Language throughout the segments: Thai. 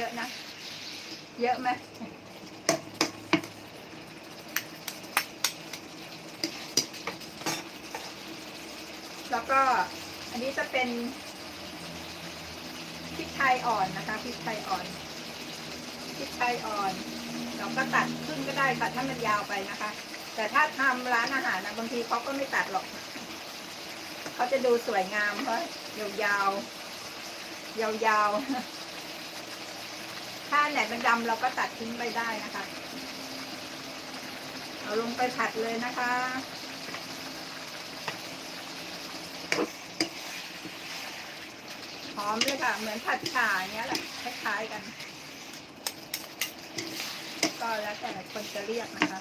ยอะนะ เยอะไหมแล้วก็อันนี้จะเป็นพริกไทยอ่อนนะคะพริกไทยอ่อนพริกไทยอ่อน เราก็ตัดขึ้นก็ได้ตัดให้มันยาวไปนะคะ แต่ถ้าทำร้านอาหารนะบางทีเขาก็ไม่ตัดหรอกเขาจะดูสวยงามเพราะยาวๆยาวๆ ถ้าไหนเป็นดำเราก็ตัดทิ้งไปได้นะคะ เอาลงไปผัดเลยนะคะหอมเลยค่ะ เหมือนผัดฉ่าอย่างเงี้ยแหละคล้ายๆกัน ก็แล้วแต่คนจะเรียกนะคะ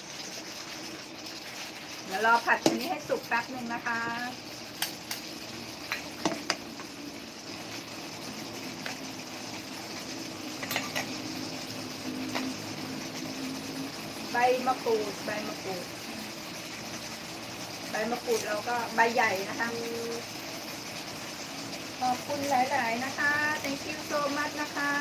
เดี๋ยวรอผัดอันนี้ให้สุกแป๊บหนึ่งนะคะ มะกรูดใบมะกรูด ใบมะกรูดเราก็ใบใหญ่นะคะ ขอบคุณหลาย ๆ นะคะ thank you so much นะคะ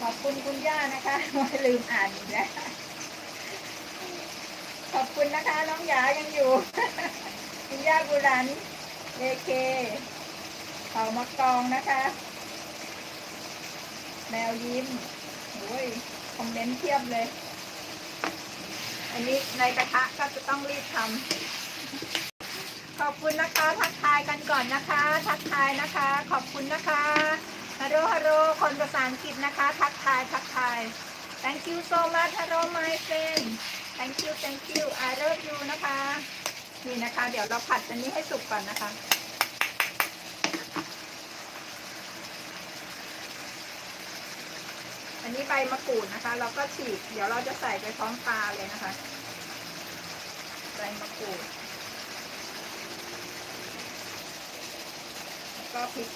ขอบคุณคุณย่านะคะไม่ลืมอ่านอีกแล้วขอบคุณนะคะ น้องหยายังอยู่ คุณย่ากุรัน เอเคเป่ามะกองนะคะ แมวยิ้มโอ้ยคอมเมนต์เทียบเลย อันนี้ในกระทะก็จะต้องรีบทำขอบคุณนะคะ ทักทายกันก่อนนะคะ ทักทายนะคะ ขอบคุณนะคะฮัลโหลฮัลโหลคนภาษาอังกฤษนะคะ ทักทายทักทาย thank you so much hello my friend thank you thank you I love you นะคะ นี่นะคะ เดี๋ยวเราผัดอันนี้ให้สุกก่อนนะคะ อันนี้ใบมะกรูดนะคะ เราก็ฉีก เดี๋ยวเราจะใส่ไปพร้อมปลาเลยนะคะ ใบมะกรูดแล้วก็พริก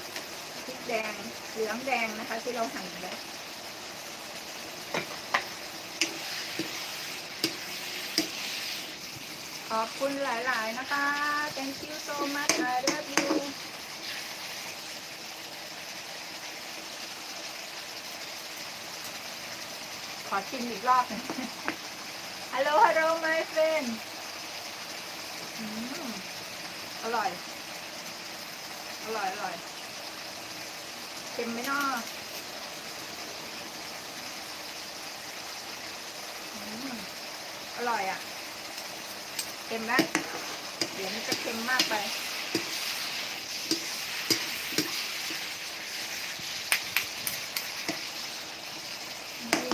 พริกแดงเหลืองแดงนะคะ ที่เราหั่นไว้ ขอบคุณหลาย ๆ นะคะ thank you so much I love you ขอชิมอีกรอบหนึงฮัลโหลฮัลโหล my friend อืมอร่อย อร่อย อร่อยเค็มไหมนาะอืมอร่อยอะ ค็มไหมเดี๋ยวมันจะเค็มมากไปนี่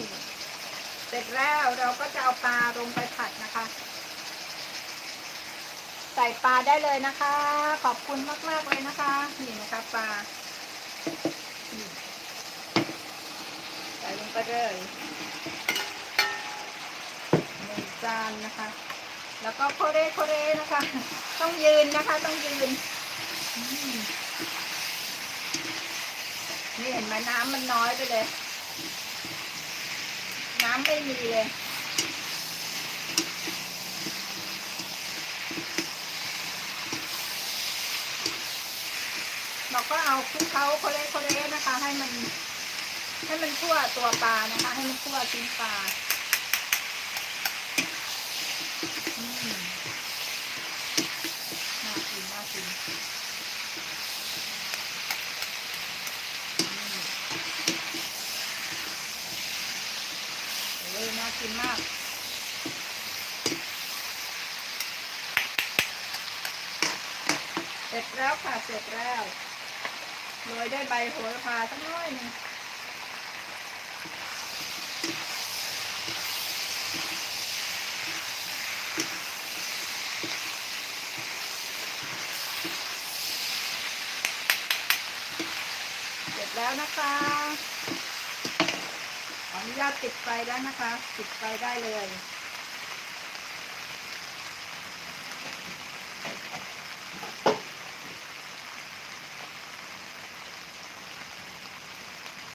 เสร็จแล้วเราก็จะเอาปลาลงไปผัดนะคะ ใส่ปลาได้เลยนะคะ ขอบคุณมาก ๆ เลยนะคะ นี่นะคะปลา ใส่ลงไปเลยหนึ่งจานนะคะ แล้วก็โคเรโคเรนะคะ ต้องยืนนะคะ ต้องยืน นี่เห็นไหมน้ำมันน้อยไปเลย น้ำไม่มีเลยเราก็เอาคลุกเคล้าโคเรโคเรนะคะ ให้มัน ให้มันทั่วตัวปลานะคะ ให้มันทั่วชิ้นปลาอืมน่ากินน่ากินอืมโอ้ยน่า กินมากเสร็จแล้วค่ะเสร็จแล้วโรยด้วยใบโหระพาสักน้อยหนึงเสร็จแล้วนะคะ ออนุญาตติดไฟแล้วนะคะติดไฟได้เลย